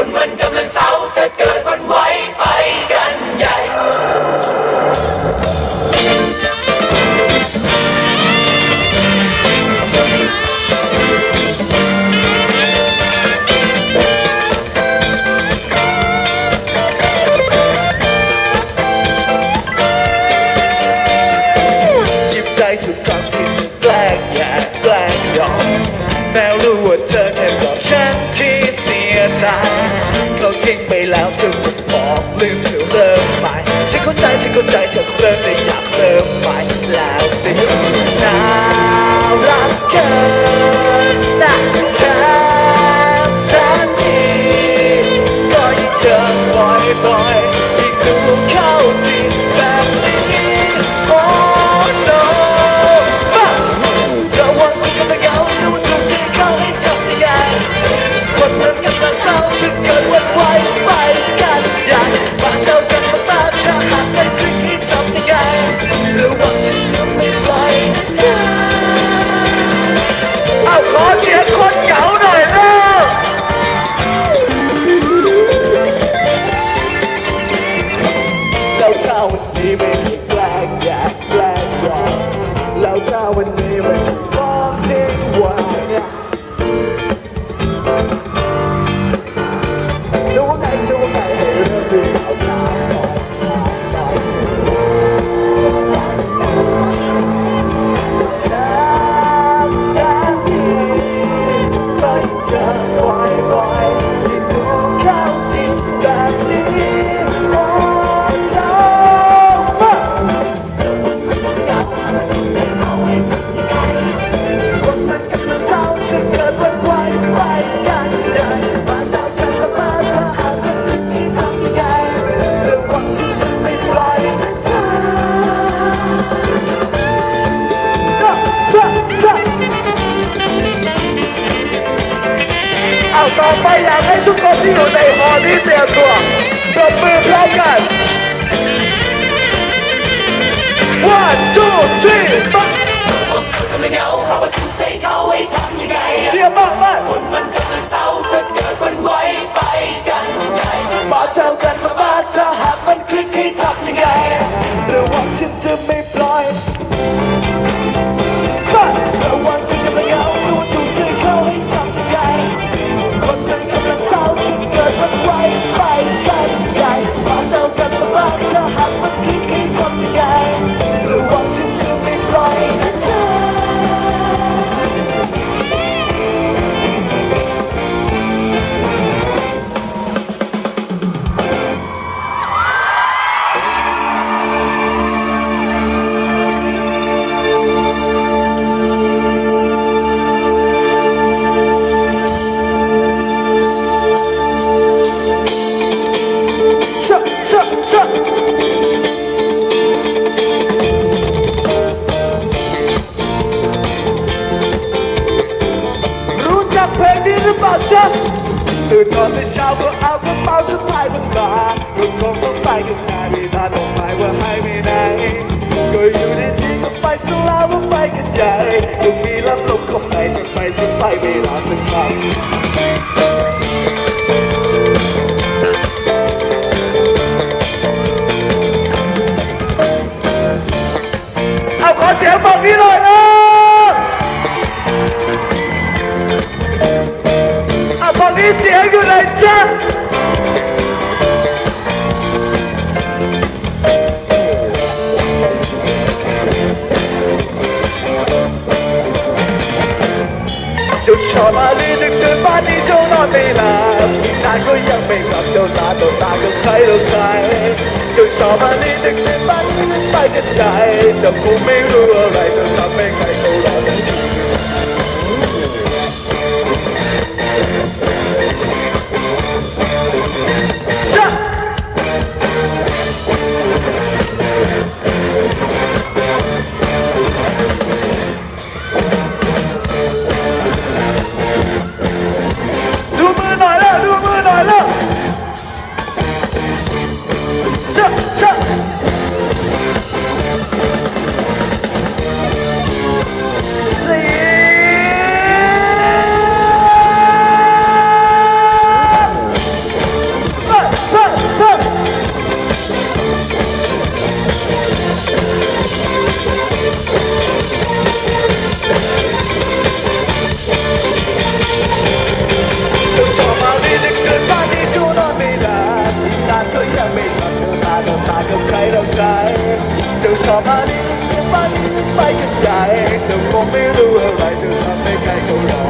คนมันกำลังเศร้าจะเกิดวันไหวไป ฉันเธอเริ่มจะอยากเริ่มใหม่แล้วสิน่ารักเกิน three ปั๊บกำลังเหงาหาว่าถูกใจเขาให้ทำยังไงเรียบมากมากคนมันกำลังเศร้าจะเกิดคนไว้ไปกันใหญ่มาแซวกันมาบ้าจะหากมันคลิกให้ทำยังไงระวังฉันจะไม่ปล่อย ตื่นนอนแต่เช้าก็เอากระเป๋าสะพายมันมาก็คงต้องไปกับนายไม่ทันหมายว่าให้ไม่ได้ก็อยู่ดีๆก็ไปสลาว่าไปกันใหญ่ก็มีลำลมเข้าไปจะไปจะไปเวลาสักครั้งเอาขอเสียงฝั่งนี้หน่อยนะ อยู่ไหนจ๊ะเจ้าชอบมาลีดึกดื่นบ้านนี้เจ้านอนไม่หลับอีกนานก็ยังไม่กลับเจ้าตาตัวตากับใครหรอใครจ้าชอบมาลีดึกดื่นบ้านนี้ไม่ไปกันใจแต่คงไม่รู้อะไรจะทำให้ใครเขารอ ใจกูรอ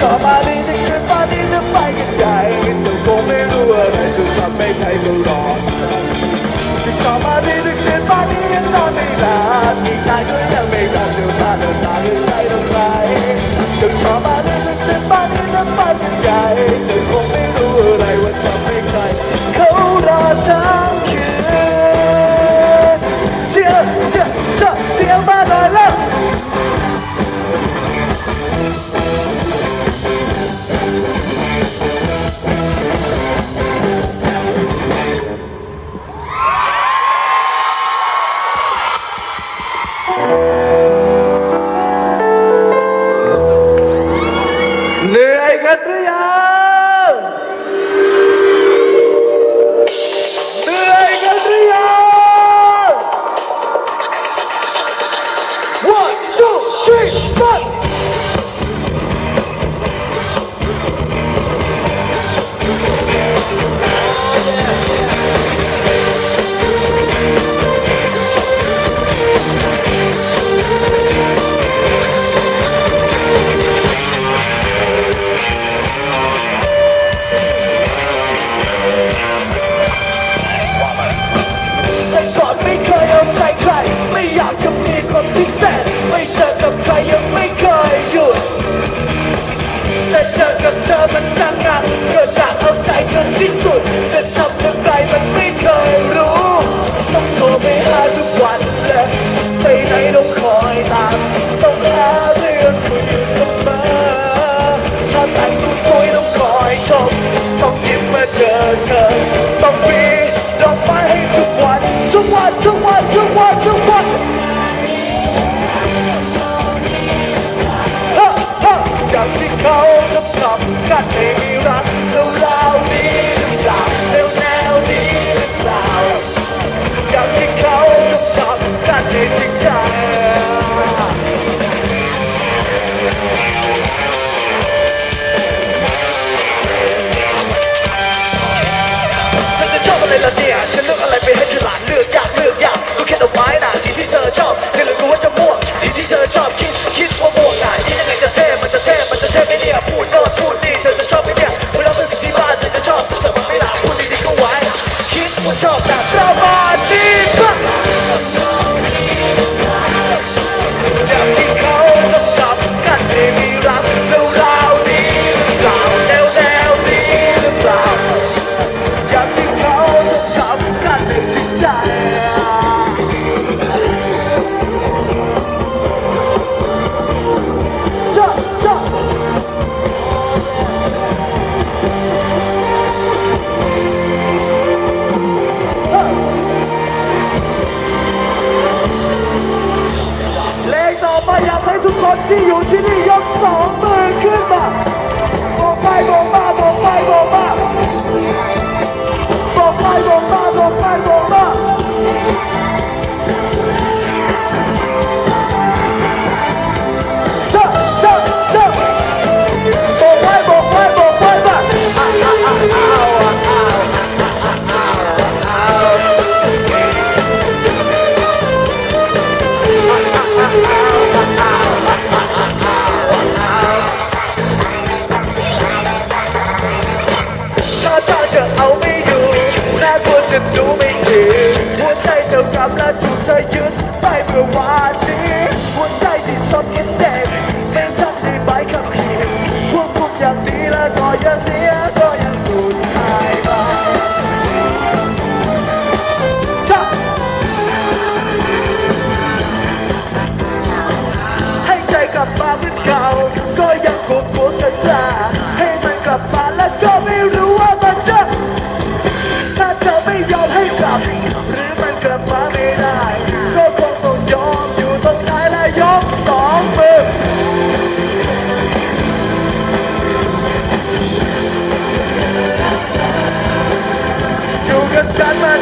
ชอบมาดีจะขึ้นมาดีจะไปกันใหญ่จนคงไม่รู้อะไรจนทำให้ใครก็รอชอบมาดีจะขึ้นมาดียังนอนไม่หลับมีใจก็ยังไม่กลับเดี๋ยวตาเดินตา 他竟有精力要走 I'm not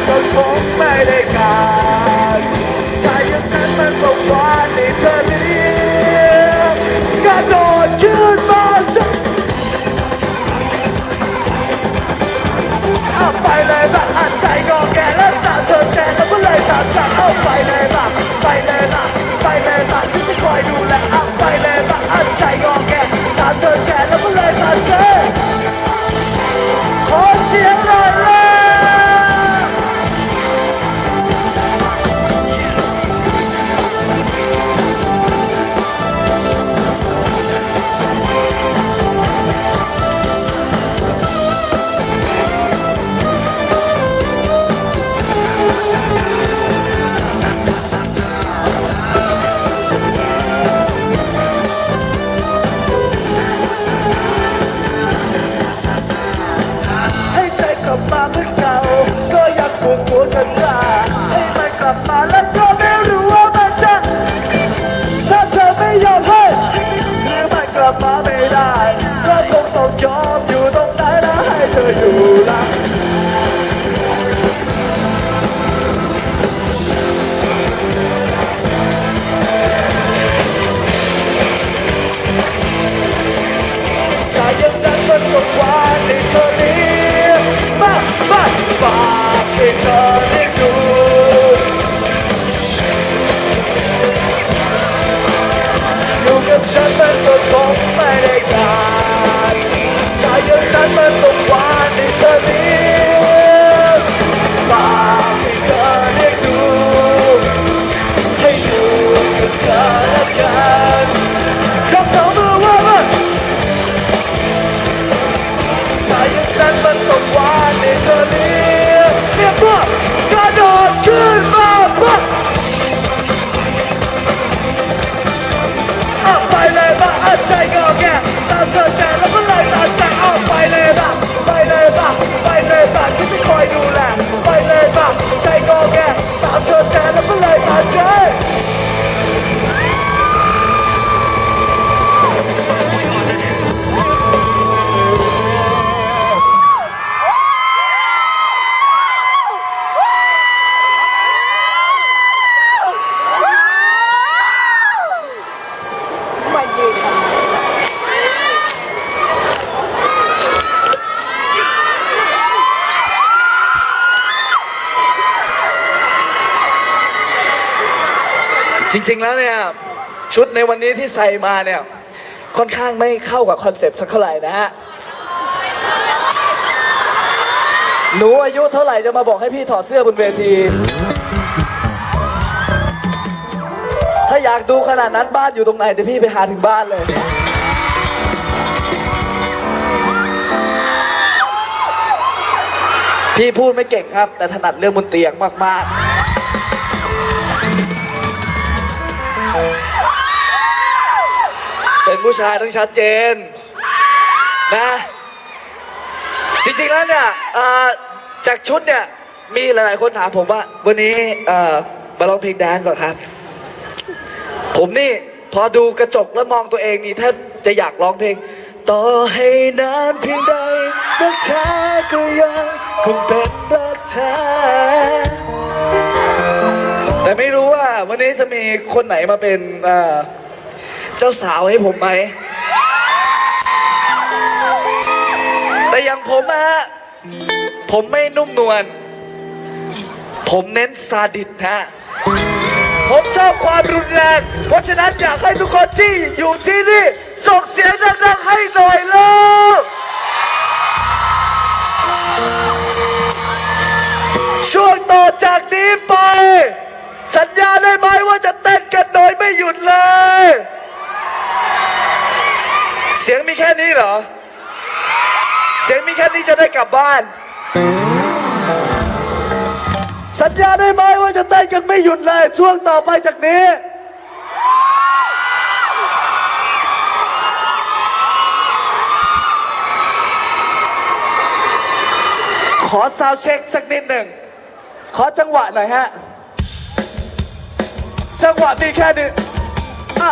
the จริง ๆ แล้วเนี่ยชุดในวันนี้ที่ใส่มาเนี่ยค่อนข้างไม่เข้ากับคอนเซปต์สักเท่าไหร่นะฮะ หนูอายุเท่าไหร่จะมาบอกให้พี่ถอดเสื้อบนเวที ถ้าอยากดูขนาดนั้นบ้านอยู่ตรงไหนเดี๋ยวพี่ไปหาถึงบ้านเลย พี่พูดไม่เก่งครับ แต่ถนัดเรื่องบนเตียงมาก ๆ ผู้ชายต้องชัดเจนนะจริงๆแล้วเนี่ยจากชุดเนี่ยมีหลายๆคนถามผมว่า วันนี้มาร้องเพลงแดนก่อนครับ ผมนี่พอดูกระจกแล้วมองตัวเองนี่ถ้าจะอยากร้องเพลง ต่อให้นานเพียงใดรักเธอก็ยังคงเป็นรักเธอแต่ไม่รู้ว่าวันนี้จะมีคนไหนมาเป็นอ่อ เจ้าสาวให้ผมไหม แต่อย่างผมอะผมไม่นุ่มนวล ผมเน้นซาดิสฮะ ผมชอบความรุนแรง เพราะฉะนั้นอยากให้ทุกคนที่อยู่ที่นี่ส่งเสียงดังๆให้หน่อยลูกช่วงต่อจากนี้ไป สัญญาได้ไหมว่าจะเต้นกันโดยไม่หยุดเลย เสียงมีแค่นี้เหรอ เสียงมีแค่นี้จะได้กลับบ้าน สัญญาได้ไหมว่าจะเต้นกันไม่หยุดเลย ช่วงต่อไปจากนี้ ขอซาวเช็คสักนิดหนึ่ง ขอจังหวะหน่อยฮะ จังหวะมีแค่นี้อะ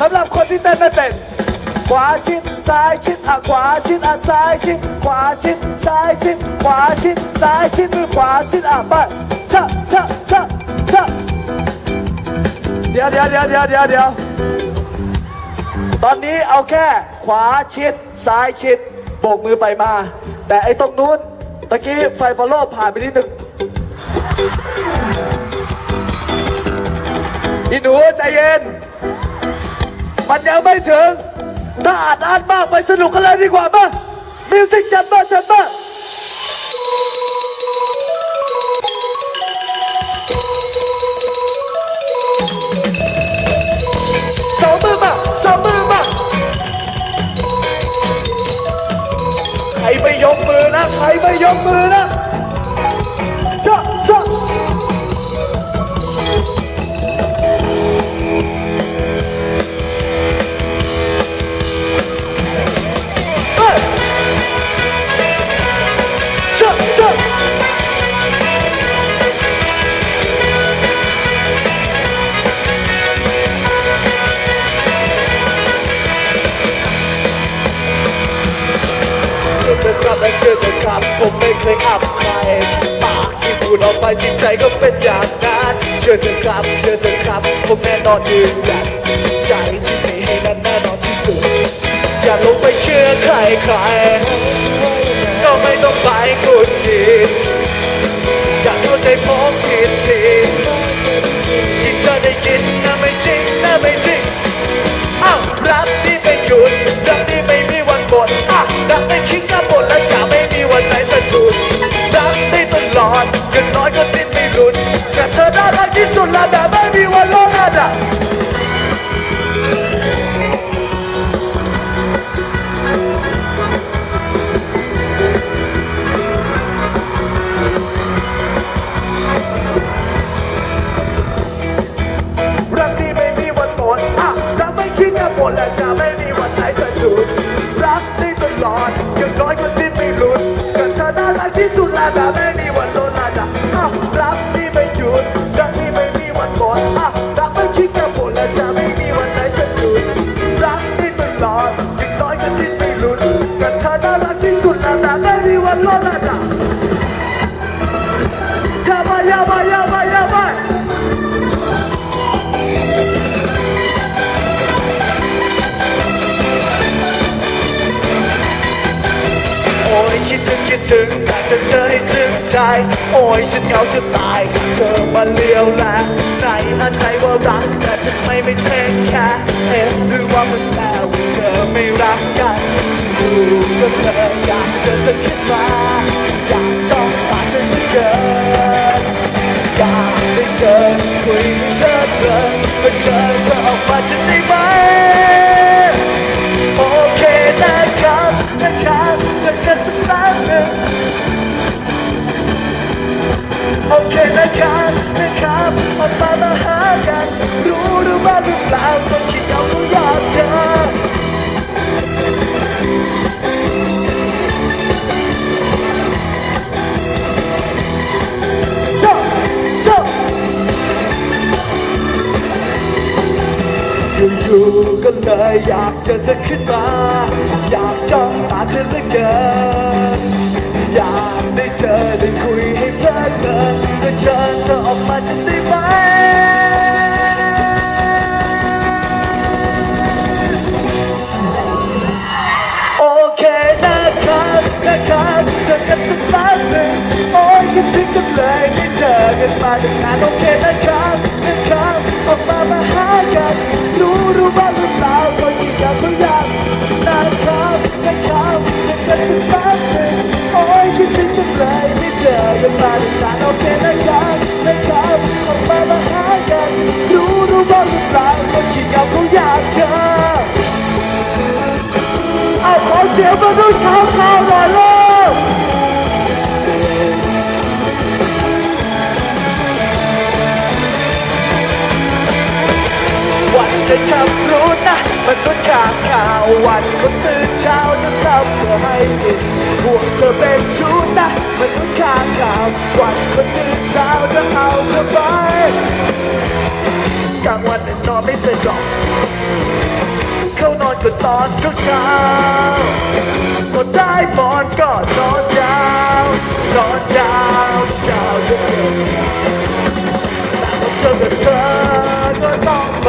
สำหรับคนที่เต้นไม่เป็น ขวาชิดซ้ายชิดอะขวาชิดอะซ้ายชิดขวาชิดซ้ายชิดขวาชิดซ้ายชิดมือขวาชิดอะไปชะชะชะชะเดี๋ยวเดี๋ยวเดี๋ยวเดี๋ยวเดี๋ยวเดี๋ยวตอนนี้เอาแค่ขวาชิดซ้ายชิดโบกมือไปมา แต่ไอ้ตรงนู้นตะกี้ไฟฟอลโล่ผ่านไปนิดนึงอีหนูใจเย็น มันยังไม่ถึง ถ้าอาจอ่านมากไปสนุกกันเลยดีกว่าป่ะมิวสิกจัดมาจัดมาสองมือมาสองมือมาใครไม่ยกมือนะ ใครไม่ยกมือนะ ผมไม่เคยอับใครปากที่พูดออกไปจิตใจก็เป็นอย่างนั้นเชื่อเถอะครับเชื่อเถอะครับ ผมแน่นอนยืนยันใจที่มีให้นั้นแน่นอนที่สุด อย่าลงไปเชื่อใครใครก็ไม่ต้องไปกุดดีอย่าเข้าใจผมผิดทีที่เธอได้ยินน่ะไม่จริงน่ะไม่ รักที่สุดและแบบไม่มีวันลดอะรักที่ไม่มีวันหมดอะไม่คิดจะหมดและจะไม่มีวันไหนจะหยุดรักได้ตลอดอย่างน้อยก็ดิ้นไม่หลุดกับเธอน่ารักที่สุดและแบบไม่มีวันลดละจ้ะ บายโอ้ยคิดถึงคิดถึงอยากจะเจอให้ซึ้งใจใจ โอ้ยฉันเหงาจะตาย เธอมาเลี้ยวแลไหนอันไหนว่ารักแต่ทำไมไม่เทคแค่เอ๊ะหรือว่ามันแปลว่าเธอไม่รักกัน ดูก็เลยอยากเจอเธอขึ้นมาอยากจ้องตาเธอเหลือเกินอยากได้เจอคุยให้เลิกเลยมาเชิญเธอออกมาจะ ยอยากเจอเธอขึ้นมา อยากจ้องตาเธอเหลือเกินอยากได้เจอได้คุยให้เพลิดเพลินจะเชิญเธอออกมาจะได้ไหมโอเคนะครับนะครับเจอกันสักแป๊บหนึ่งโอ้ยคิดถึงจังเลยไม่เจอกันมาตั้งนานโอเคนะครับ ออกมามาหากันรู้รู้บ้างหรือเปล่าก็ยิ่งอยากก็อยากนะครับนะครับจอกันสักแป๊บหนึ่งโอ้ยคิดถึงจังเลยไม่เจอกันมาตั้งนานโอเคนะครับนะครับออกมามาหากันรู้รู้บ้างหรือเปล่าก็ยิ่งอยากก็อยากเจอเอาขอเสียงมาด้วยเท้าเท้า จะช้ำรู้นะมันต้องกางข่าววันคนตื่นเช้าจะทำเพื่อให้กินพวกเธอเป็นชู้นะมันต้องกางข่าววันคนตื่นเช้าจะเอาเธอไปกลางวันเนี่ยนอนไม่เป็นหรอกเข้านอนก็ตอนเช้าเช้าก็ได้บอนก็นอนยาวนอนยาวเช้าจนเกับ เธอก็ต้องไป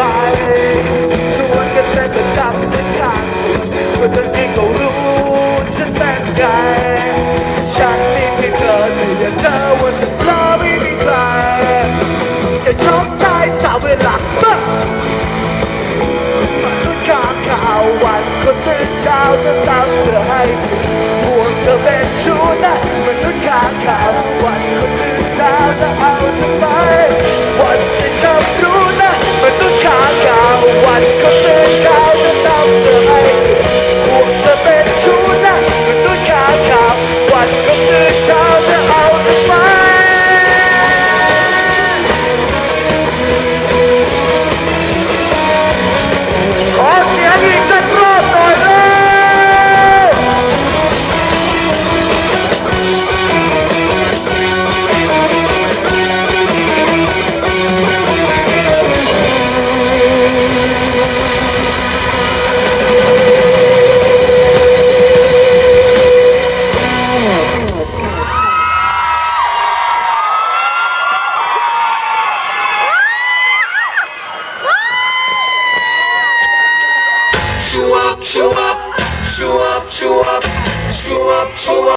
ชวนกันเล่นประจำในทางเพื่อเธอเองก็รู้ฉันเป็นไงฉันมีเพียงเธอแต่อย่าเจอวันจะเพราะไม่มีใครจะชอบได้สาวเวลามันข้าข่าววันคนตื่นเช้าจะทำเธอให้พวกเธอเป็นชู้นะมันต้องข้าข่าววันคนตื่นเช้าจะเอาเธอไปางข่า